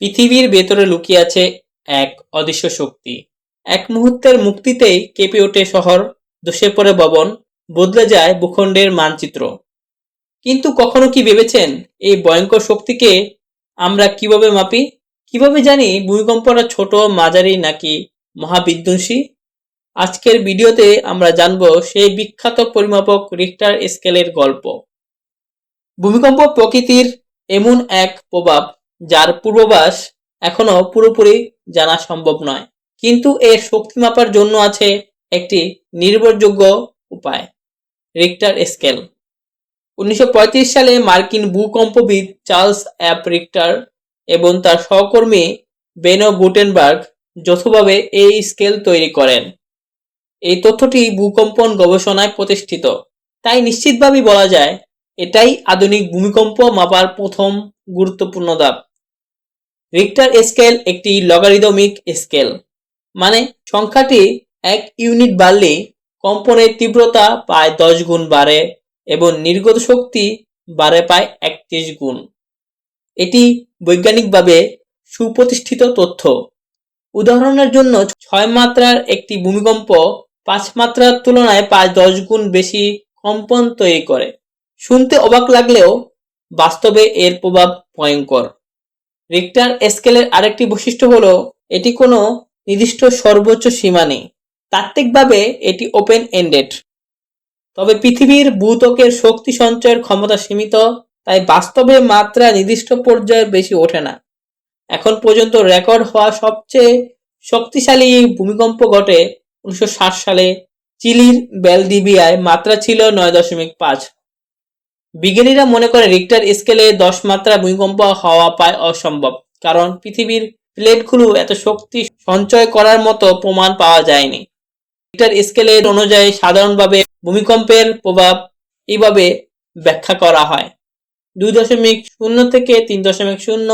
পৃথিবীর ভেতরে লুকিয়ে আছে এক অদৃশ্য শক্তি। এক মুহূর্তের মুক্তিতেই কেঁপে ওঠে শহর, ধসে পড়ে ভবন, বদলে যায় ভূখণ্ডের মানচিত্র। কিন্তু কখনো কি ভেবেছেন এই ভয়ঙ্কর শক্তিকে আমরা কীভাবে মাপি? কীভাবে জানি ভূমিকম্পটা ছোট, মাঝারি নাকি মহাবিধ্বংসী? আজকের ভিডিওতে আমরা জানব সেই বিখ্যাত পরিমাপক রিক্টার স্কেলের গল্প। ভূমিকম্প প্রকৃতির এমন এক প্রভাব যার পূর্বাভাস এখনও পুরোপুরি জানা সম্ভব নয়। কিন্তু এর শক্তি মাপার জন্য আছে একটি নির্ভরযোগ্য উপায় রিক্টার স্কেল উনিশশো পঁয়ত্রিশ সালে মার্কিন ভূকম্পবিদ চার্লস অ্যাপ রিক্টার এবং তার সহকর্মী বেনো গুটেনবার্গ যৌথভাবে এই স্কেল তৈরি করেন। এই তথ্যটি ভূকম্পন গবেষণায় প্রতিষ্ঠিত। তাই নিশ্চিতভাবেই বলা যায়, এটাই আধুনিক ভূমিকম্প মাপার প্রথম গুরুত্বপূর্ণ ধাপ। রিক্টার স্কেল একটি লগারিদমিক স্কেল মানে সংখ্যাটি এক ইউনিট বাড়লেই কম্পনের তীব্রতা প্রায় দশ গুণ বাড়ে এবং নির্গত শক্তি বাড়ে প্রায় একত্রিশ গুণ। এটি বৈজ্ঞানিকভাবে সুপ্রতিষ্ঠিত তথ্য। উদাহরণের জন্য ছয় মাত্রার একটি ভূমিকম্প পাঁচ মাত্রার তুলনায় প্রায় দশ গুণ বেশি কম্পন তৈরি করে। শুনতে অবাক লাগলেও বাস্তবে এর প্রভাব ভয়ঙ্কর। রিক্টার স্কেলের আরেকটি বৈশিষ্ট্য হলো, এটি কোনো নির্দিষ্ট সর্বোচ্চ সীমা নেই। তাত্ত্বিকভাবে এটি ওপেন এন্ডেড তবে পৃথিবীর ভূত্বকের শক্তি সঞ্চয়ের ক্ষমতা সীমিত, তাই বাস্তবে মাত্রা নির্দিষ্ট পর্যায়ের বেশি ওঠে না। এখন পর্যন্ত রেকর্ড হওয়া সবচেয়ে শক্তিশালী এই ভূমিকম্প ঘটে উনিশশো ষাট সালে। চিলির বেলডিবিয়ায় মাত্রা ছিল নয় দশমিক পাঁচ। বিজ্ঞানীরা মনে করে রিক্টার স্কেলে দশ মাত্রা ভূমিকম্প হওয়া পায় অসম্ভব, কারণ পৃথিবীর প্লেটগুলো এত শক্তি সঞ্চয় করার মতো প্রমাণ পাওয়া যায়নি। রিক্টার স্কেলের অনুযায়ী সাধারণভাবে ভূমিকম্পের প্রভাব এইভাবে ব্যাখ্যা করা হয়। দুই দশমিক শূন্য থেকে তিন দশমিক শূন্য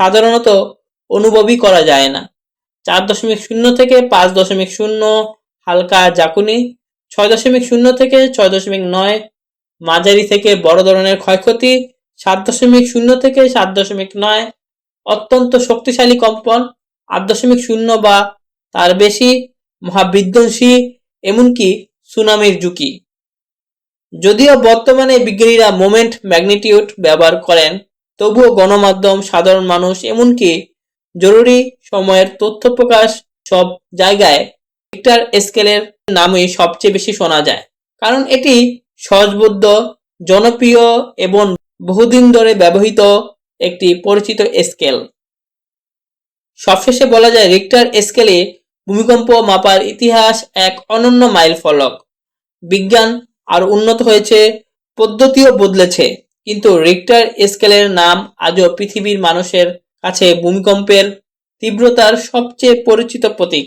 সাধারণত অনুভবই করা যায় না। চার দশমিক শূন্য থেকে পাঁচ দশমিক শূন্য হালকা জাকুনি ছয় দশমিক শূন্য থেকে ছয় দশমিক নয় মাঝারি থেকে বড় ধরনের ক্ষয়ক্ষতি সাত দশমিক শূন্য থেকে সাত দশমিক নয়, অত্যন্ত শক্তিশালী কম্পন, আট দশমিক শূন্য বা তার বেশি মহাবিধ্বংসী, এমনকি সুনামির ঝুঁকি। যদিও বর্তমানে বিজ্ঞানীরা মোমেন্ট ম্যাগনিটিউড ব্যবহার করেন, তবুও গণমাধ্যম, সাধারণ মানুষ, এমনকি জরুরি সময়ের তথ্য প্রকাশ সব জায়গায় রিক্টার স্কেলের নামই সবচেয়ে বেশি শোনা যায়। কারণ এটি সহজবোধ্য, জনপ্রিয় এবং বহুদিন ধরে ব্যবহৃত একটি পরিচিত স্কেল। সবশেষে বলা যায় রিক্টার স্কেলে ভূমিকম্প মাপার ইতিহাস এক অনন্য মাইল ফলক। বিজ্ঞান আর উন্নত হয়েছে, পদ্ধতিও বদলেছে, কিন্তু রিক্টার স্কেলের নাম আজও পৃথিবীর মানুষের কাছে ভূমিকম্পের তীব্রতার সবচেয়ে পরিচিত প্রতীক।